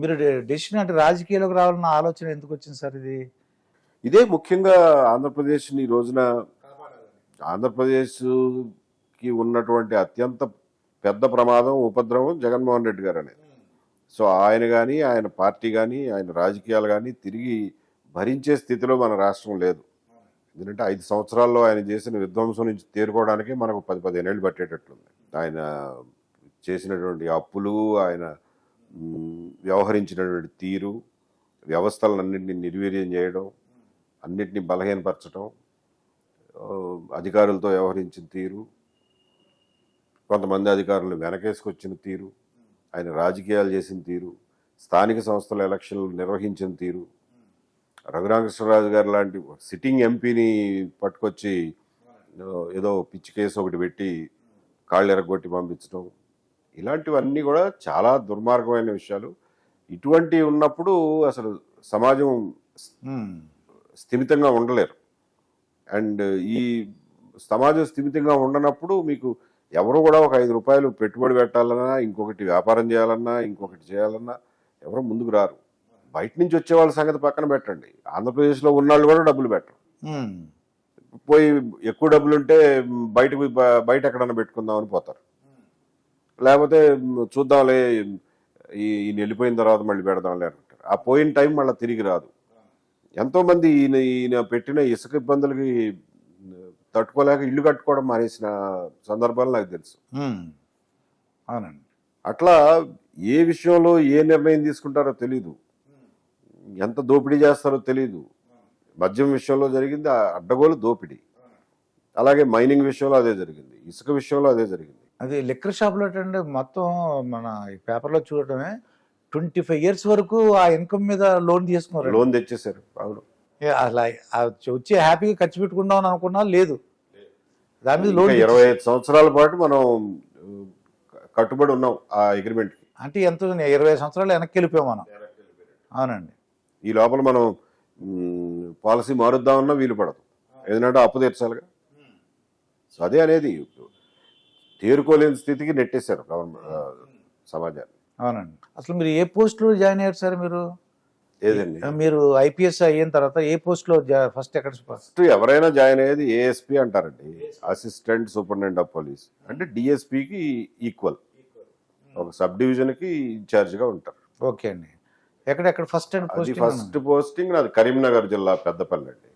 మీరు డెసిషన్ అంటే రాజకీయాలకు రావాలన్న ఆలోచన ఎందుకు వచ్చింది సార్ ఇది? ఇదే ముఖ్యంగా ఆంధ్రప్రదేశ్ని ఈ రోజున ఆంధ్రప్రదేశ్కి ఉన్నటువంటి అత్యంత పెద్ద ప్రమాదం ఉపద్రవం జగన్మోహన్ రెడ్డి గారు అనేది. సో ఆయన కానీ ఆయన పార్టీ కానీ ఆయన రాజకీయాలు కానీ తిరిగి భరించే స్థితిలో మన రాష్ట్రం లేదు. ఎందుకంటే ఐదు సంవత్సరాల్లో ఆయన చేసిన విధ్వంసం నుంచి తేరుకోవడానికి మనకు పది పదిహేనేళ్ళు పట్టేటట్లుంది. ఆయన చేసినటువంటి అప్పులు ఆయన వ్యవహరించినటువంటి తీరు వ్యవస్థలన్నింటినీ నిర్వీర్యం చేయడం అన్నిటినీ బలహీనపరచడం అధికారులతో వ్యవహరించిన తీరు కొంతమంది అధికారులు వెనకేసుకొచ్చిన తీరు ఆయన రాజకీయాలు చేసిన తీరు స్థానిక సంస్థల ఎలక్షన్లు నిర్వహించిన తీరు. రఘురామకృష్ణరాజు గారు లాంటి సిట్టింగ్ ఎంపీని పట్టుకొచ్చి ఏదో పిచ్చి కేసు ఒకటి పెట్టి కాళ్ళు ఎరగొట్టి పంపించడం ఇలాంటివన్నీ కూడా చాలా దుర్మార్గమైన విషయాలు. ఇటువంటివి ఉన్నప్పుడు అసలు సమాజం స్థిమితంగా ఉండలేరు. అండ్ ఈ సమాజం స్థిమితంగా ఉండనప్పుడు మీకు ఎవరు కూడా ఒక ఐదు రూపాయలు పెట్టుబడి పెట్టాలన్నా ఇంకొకటి వ్యాపారం చేయాలన్నా ఇంకొకటి చేయాలన్నా ఎవరు ముందుకు రారు. బయట నుంచి వచ్చే వాళ్ళ సంగతి పక్కన పెట్టండి. ఆంధ్రప్రదేశ్లో ఉన్నవాళ్ళు కూడా డబ్బులు పెట్టరు. పోయి ఎక్కువ డబ్బులు ఉంటే బయటకు బయట ఎక్కడన్నా పెట్టుకుందాం అని పోతారు. లేకపోతే చూద్దాంలే ఈ ఈయన వెళ్ళిపోయిన తర్వాత మళ్ళీ పెడదాంలే అంటారు. ఆ పోయిన టైం మళ్ళీ తిరిగి రాదు. ఎంతోమంది ఈయన ఈయన పెట్టిన ఇసుక ఇబ్బందులకి తట్టుకోలేక ఇల్లు కట్టుకోవడం మానేసిన సందర్భాలు నాకు తెలుసు. అవునండి. అట్లా ఏ విషయంలో ఏ నిర్ణయం తీసుకుంటారో తెలీదు. ఎంత దోపిడీ చేస్తారో తెలీదు. మద్యం విషయంలో జరిగింది ఆ అడ్డగోలు దోపిడీ. అలాగే మైనింగ్ విషయంలో అదే జరిగింది ఇసుక విషయంలో అదే జరిగింది. అది లిక్కర్ షాప్లో అంటే మొత్తం మన ఈ పేపర్లో చూడటమే. ట్వంటీ ఫైవ్ ఇయర్స్ వరకు ఆ ఇన్కమ్ మీద లోన్ తీసుకున్నారు లోన్ తెచ్చేశారు. అవును. అలా వచ్చి హ్యాపీగా ఖర్చు పెట్టుకుందాం అని అనుకున్నా లేదు. దాని మీద లోన్ ఇరవై ఐదు సంవత్సరాల పాటు మనం కట్టుబడి ఉన్నాం ఆ అగ్రిమెంట్ అంటే ఎంత ఇరవై సంవత్సరాలు వెనక్కి వెళ్ళిపోయాం మనం. అవునండి. ఈ లోపల మనం పాలసీ మారుద్దామన్నా వీలు పడదు. ఎందుకంటే అప్పు తీర్చాలిగా. సో అదే అనేది. తేరుకోలేని స్థితికి నెట్టేశారు గవర్నమెంట్ సమాజాన్ని. అవునండి. అసలు మీరు ఏ పోస్ట్లో జాయిన్ అయ్యారు సార్ మీరు? ఏదండి? మీరు ఐపీఎస్ అయిన తర్వాత ఏ పోస్ట్లో ఫస్ట్ ఎక్కడ ఫస్ట్ ఎవరైనా జాయిన్ అయ్యేది ఏఎస్పీ అంటారండి. Assistant superintendent of police. అంటే డిఎస్పీకి ఈక్వల్. ఒక సబ్ డివిజన్కి ఇన్ఛార్జ్గా ఉంటారు. ఓకే అండి. ఎక్కడెక్కడ ఫస్ట్ అండ్ అది ఫస్ట్ పోస్టింగ్ నాది కరీంనగర్ జిల్లా పెద్దపల్లి అండి.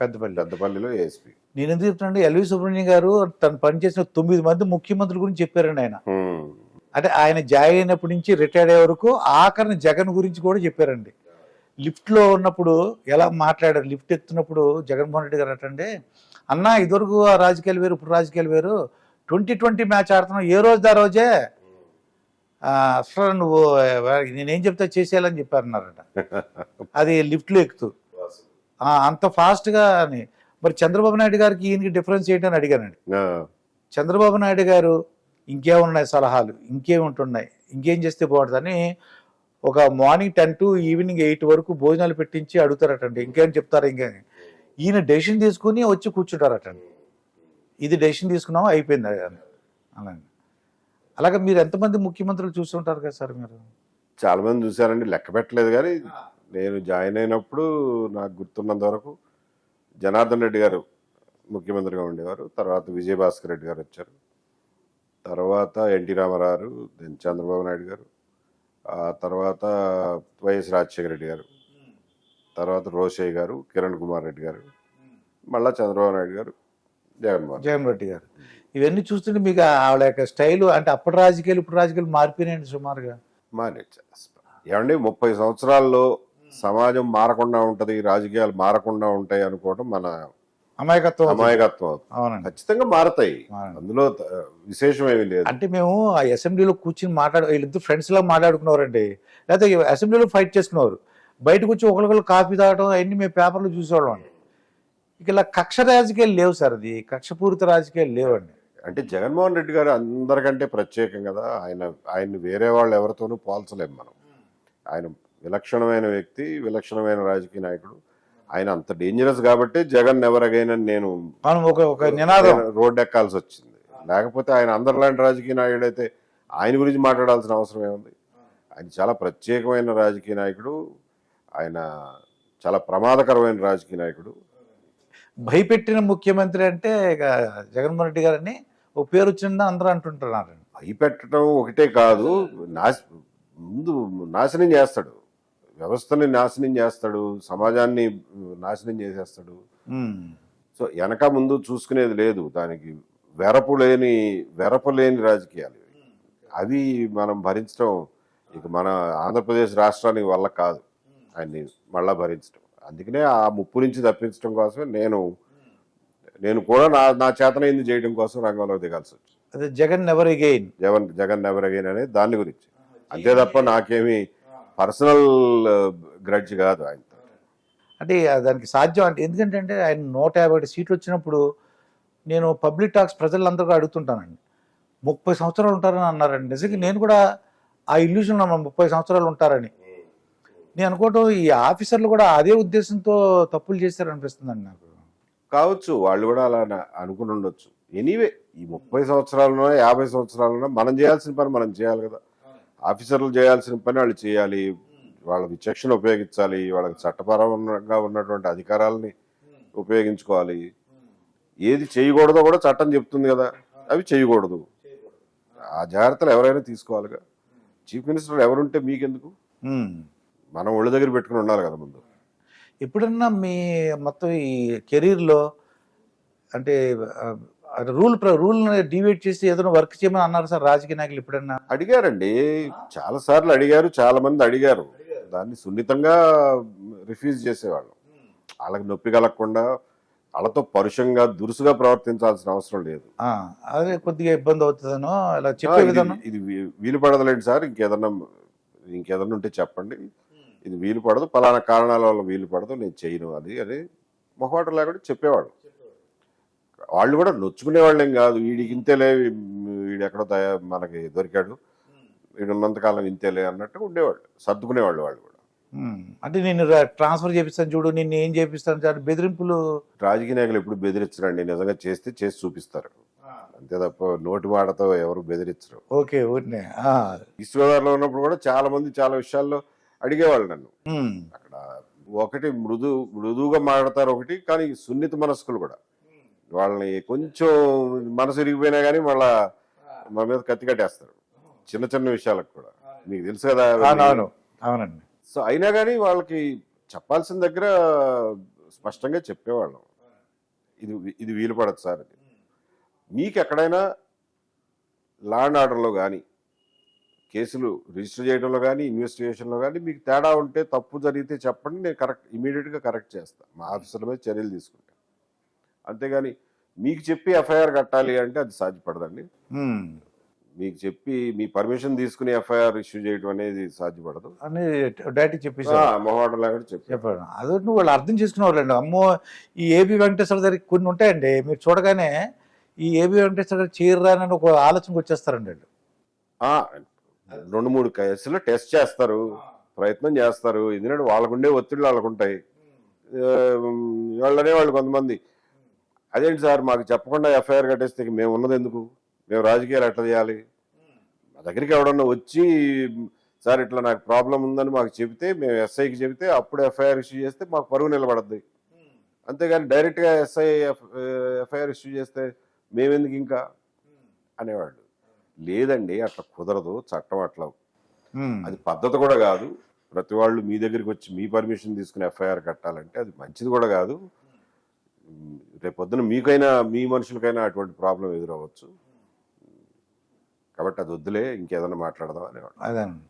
పెద్దపల్లి. పెద్దపల్లిలో ఏఎస్పీ నేను ఎందుకు చెప్తానంటే ఎల్వి సుబ్రహ్మణ్యం గారు తను పనిచేసిన తొమ్మిది మంది ముఖ్యమంత్రుల గురించి చెప్పారండి ఆయన. అంటే ఆయన జాయిన్ అయినప్పటి నుంచి రిటైర్డ్ అయ్యే వరకు ఆఖరిని జగన్ గురించి కూడా చెప్పారండి. లిఫ్ట్లో ఉన్నప్పుడు ఎలా మాట్లాడారు? లిఫ్ట్ ఎత్తున్నప్పుడు జగన్మోహన్ రెడ్డి గారు అటండి అన్న ఇదివరకు ఆ రాజకీయాలు వేరు ఇప్పుడు రాజకీయాలు వేరు. ట్వంటీ ట్వంటీ మ్యాచ్ ఆడుతున్నావు ఏ రోజు ఆ రోజే అసలు నువ్వు నేనేం చెప్తా చేసేయాలని చెప్పారన్నారట. అది లిఫ్ట్లో ఎక్కుతూ. అంత ఫాస్ట్గా అని. మరి చంద్రబాబు నాయుడు గారికి ఈయనకి డిఫరెన్స్ ఏంటని అడిగానండి. చంద్రబాబు నాయుడు గారు ఇంకేమున్నాయి సలహాలు? ఇంకేముంటున్నాయి ఇంకేం చేస్తే బాగుంటుందని ఒక morning ten to evening eight వరకు భోజనాలు పెట్టించి అడుగుతారటండి. ఇంకేం చెప్తారా ఇంకా ఈయన డెసిషన్ తీసుకుని వచ్చి కూర్చుంటారటండి. ఇది డెసిషన్ తీసుకున్నాము అయిపోయింది? అని. అలాగే మీరు ఎంతమంది ముఖ్యమంత్రులు చూస్తుంటారు కదా సార్ మీరు? చాలా మంది చూశారండి. లెక్క పెట్టలేదు కానీ నేను జాయిన్ అయినప్పుడు నాకు గుర్తున్నంత వరకు జనార్దన్ రెడ్డి గారు ముఖ్యమంత్రిగా ఉండేవారు. తర్వాత విజయభాస్కర్ రెడ్డి గారు వచ్చారు. తర్వాత ఎన్టీ రామారావు దెన్ చంద్రబాబు నాయుడు గారు. ఆ తర్వాత వైఎస్ రాజశేఖర రెడ్డి గారు. తర్వాత రోషయ్య గారు కిరణ్ కుమార్ రెడ్డి గారు. మళ్ళా చంద్రబాబు నాయుడు గారు జగన్మోహన్ జగన్ రెడ్డి గారు. ఇవన్నీ చూస్తుంటే మీకు ఆవిడ యొక్క స్టైల్ అంటే అప్పటి రాజకీయాలు ఇప్పుడు రాజకీయాలు మారిపోయినాయండి సుమారుగా. మానేచ్చ ఏమండి ముప్పై సంవత్సరాల్లో సమాజం మారకుండా ఉంటది రాజకీయాలు మారకుండా ఉంటాయి అనుకోవడం మన అమాయకత్వం అమాయకత్వం. అవునండి. ఖచ్చితంగా మారతాయి. అందులో విశేషం ఏమీ లేదు. అంటే మేము ఆ అసెంబ్లీలో కూర్చుని మాట్లాడు వీళ్ళిద్దరు ఫ్రెండ్స్ లాగా మాట్లాడుకున్నారండి లేకపోతే అసెంబ్లీలో ఫైట్ చేసుకున్నారు బయటకు వచ్చి ఒకరికొకరు కాఫీ తాగడం అవన్నీ మేము పేపర్లో చూసేవాళ్ళం అండి. ఇక ఇలా కక్ష రాజకీయాలు లేవు సార్ అది. కక్షపూరిత రాజకీయాలు లేవండి. అంటే జగన్మోహన్ రెడ్డి గారు అందరికంటే ప్రత్యేకం కదా. ఆయన ఆయన్ని వేరే వాళ్ళు ఎవరితోనూ పోల్చలేము మనం. ఆయన విలక్షణమైన వ్యక్తి విలక్షణమైన రాజకీయ నాయకుడు. ఆయన అంత డేంజరస్ కాబట్టి జగన్ ఎవరికైనా నేను మనం ఒక ఒక నినాదం. రోడ్ ఎక్కాల్సి వచ్చింది. లేకపోతే ఆయన అందరిలాంటి రాజకీయ నాయకుడు అయితే ఆయన గురించి మాట్లాడాల్సిన అవసరం ఏముంది? ఆయన చాలా ప్రత్యేకమైన రాజకీయ నాయకుడు. ఆయన చాలా ప్రమాదకరమైన రాజకీయ నాయకుడు. భయపెట్టిన ముఖ్యమంత్రి అంటే ఇక జగన్మోహన్ రెడ్డి గారని ఒక పేరు వచ్చిందని అందరూ అంటుంటున్నారు భయపెట్టడం ఒకటే కాదు. నాశ ముందు నాశనం చేస్తాడు. వ్యవస్థని నాశనం చేస్తాడు. సమాజాన్ని నాశనం చేసేస్తాడు. సో వెనక ముందు చూసుకునేది లేదు. దానికి వెరపు లేని వెరపు లేని రాజకీయాలు. అవి మనం భరించడం ఇక మన ఆంధ్రప్రదేశ్ రాష్ట్రానికి వల్ల కాదు. ఆయన్ని మళ్ళా భరించడం అందుకనే ఆ ముప్పు నుంచి తప్పించడం కోసమే నేను నేను కూడా నా నా చేతనైంది చేయడం కోసం రంగంలో దిగాల్సి వచ్చింది. అదే Jagan never again Jagan Jagan never again అనేది దాని గురించి. అంతే తప్ప నాకేమి పర్సనల్ గ్రడ్జ్ కాదు ఆయనతో. అంటే దానికి సాధ్యం అంటే ఎందుకంటే అంటే ఆయన నూట యాభై ఒకటి సీట్లు వచ్చినప్పుడు నేను పబ్లిక్ టాక్స్ ప్రజలందరూ అడుగుతుంటానండి. ముప్పై సంవత్సరాలు ఉంటారని అన్నారండి. నిజంగా నేను కూడా ఆ ఇల్యూషన్ ముప్పై సంవత్సరాలు ఉంటారని. నేను అనుకోవటం ఈ ఆఫీసర్లు కూడా అదే ఉద్దేశంతో తప్పులు చేశారనిపిస్తుందండి నాకు. కావచ్చు వాళ్ళు కూడా అలా అనుకుని ఉండొచ్చు. ఎనీవే ఈ ముప్పై సంవత్సరాలున్నా యాభై సంవత్సరాలున్నా మనం చేయాల్సిన పని మనం చేయాలి కదా. ఆఫీసర్లు చేయాల్సిన పని వాళ్ళు చేయాలి. వాళ్ళ విచక్షణ ఉపయోగించాలి. వాళ్ళకి చట్టపరంగా ఉన్నటువంటి అధికారాలని ఉపయోగించుకోవాలి. ఏది చేయకూడదో కూడా చట్టం చెప్తుంది కదా. అవి చేయకూడదు. ఆ జాగ్రత్తలు ఎవరైనా తీసుకోవాలిగా. చీఫ్ మినిస్టర్ ఎవరుంటే మీకెందుకు. మనం ఒళ్ళ దగ్గర పెట్టుకుని ఉండాలి కదా ముందు. ఎప్పుడన్నా మీ మొత్తం ఈ కెరీర్లో అంటే రూల్ రూల్ డివేట్ చేసి ఏదైనా వర్క్ చేయమని అన్నారు సార్ రాజకీయ నాయకులు ఎప్పుడన్నా? అడిగారండి. చాలా సార్లు అడిగారు చాలా మంది అడిగారు. దాన్ని సున్నితంగా రిఫ్యూజ్ చేసేవాళ్ళు. వాళ్ళకి నొప్పి కలగకుండా వాళ్ళతో పరుషంగా దురుసుగా ప్రవర్తించాల్సిన అవసరం లేదు. అదే కొద్దిగా ఇబ్బంది అవుతుందనో ఇలా చెప్పే విధానం? ఇది వీలు పడదులేండి సార్ ఇంకేదన్నా ఇంకేదన్నా ఉంటే చెప్పండి. ఇది వీలు పడదు పలానా కారణాల వల్ల వీలు పడదు నేను చేయను అది అని మొహమాటం లేకుండా చెప్పేవాడు వాళ్ళు కూడా నొచ్చుకునే వాళ్ళేం కాదు. వీడికి ఇంతేలే వీడు ఎక్కడో తయా- మనకి దొరికాడు. వీడు ఉన్నంతకాలం ఇంతేలే అన్నట్టు ఉండేవాళ్ళు సర్దుకునేవాళ్ళు వాళ్ళు కూడా. అంటే నేను ట్రాన్స్ఫర్ చేపిస్తాను చూడు నిన్ను ఏం చేపిస్తాను సార్? బెదిరింపులు? రాజకీయ నాయకులు ఎప్పుడు బెదిరించరండి. నిజంగా చేస్తే చేసి చూపిస్తారు. అంతే తప్ప నోటి మాటతో ఎవరు బెదిరించరు. ఓకే ఈస్ట్ గోదావరిలో ఉన్నప్పుడు కూడా చాలా మంది చాలా విషయాల్లో అడిగేవాళ్ళు నన్ను. అక్కడ ఒకటి మృదు మృదువుగా మాట్లాడతారు ఒకటి కానీ సున్నిత మనస్కులు కూడా. వాళ్ళని కొంచెం మనసు ఇరిగిపోయినా కానీ మళ్ళా మా మీద కత్తి కట్టేస్తారు. చిన్న చిన్న విషయాలకు కూడా. మీకు తెలుసు కదా అవునండి. సో అయినా కానీ వాళ్ళకి చెప్పాల్సిన దగ్గర స్పష్టంగా చెప్పేవాళ్ళం. ఇది ఇది వీలు పడదు సార్ అని. మీకు ఎక్కడైనా లా అండ్ ఆర్డర్లో కానీ కేసులు రిజిస్టర్ చేయడంలో కానీ ఇన్వెస్టిగేషన్లో కానీ మీకు తేడా ఉంటే తప్పు జరిగితే చెప్పండి నేను కరెక్ట్ ఇమీడియట్గా కరెక్ట్ చేస్తాను మా ఆఫీసర్ల మీద చర్యలు తీసుకుంటాను అంతేగాని మీకు చెప్పి ఎఫ్ఐఆర్ కట్టాలి అంటే అది సాధ్యపడదండి. మీకు చెప్పి మీ పర్మిషన్ తీసుకుని ఎఫ్ఐఆర్ ఇష్యూ చేయడం అనేది సాధ్యపడదు. అని డైరెక్ట్ చెప్పేసారు మొహమాటం లేకుండా చెప్పి చెప్పాడు అదే నువ్వు వాళ్ళు అర్థం చేసుకునేవాళ్ళండి. అమ్మో ఈ ఏబి వెంకటేశ్వర దగ్గర కొన్ని ఉంటాయండి. మీరు చూడగానే ఈ ఏబి వెంకటేశ్వర గారు చీరరానని ఒక ఆలోచనకు వచ్చేస్తారండి వాళ్ళు. రెండు మూడు కేసులు టెస్ట్ చేస్తారు. ప్రయత్నం చేస్తారు. ఎందుకంటే వాళ్ళకుండే ఒత్తిళ్ళు వాళ్ళకుంటాయి వాళ్ళనే వాళ్ళు కొంతమంది. అదేంటి సార్ మాకు చెప్పకుండా ఎఫ్ఐఆర్ కట్టేస్తే మేము ఉన్నది ఎందుకు? మేము రాజకీయాలు ఎట్లా చేయాలి? మా దగ్గరికి ఎవడన్నా వచ్చి సార్ ఇట్లా నాకు ప్రాబ్లం ఉందని మాకు చెబితే మేము ఎస్ఐకి చెబితే అప్పుడు ఎఫ్ఐఆర్ ఇష్యూ చేస్తే మాకు పరువు నిలబడద్ది. అంతేగాని డైరెక్ట్గా ఎస్ఐ ఎఫ్ఐఆర్ ఇష్యూ చేస్తే మేమెందుకు ఇంకా? అనేవాళ్ళు. లేదండి అట్లా కుదరదు చట్టం అట్లా అది పద్ధతి కూడా కాదు. ప్రతి వాళ్ళు మీ దగ్గరికి వచ్చి మీ పర్మిషన్ తీసుకుని ఎఫ్ఐఆర్ కట్టాలంటే అది మంచిది కూడా కాదు. రేపొద్దున మీకైనా మీ మనుషులకైనా అటువంటి ప్రాబ్లం ఎదురవ్వచ్చు. కాబట్టి అది వద్దులే ఇంకేదైనా మాట్లాడదాం అనేవాడు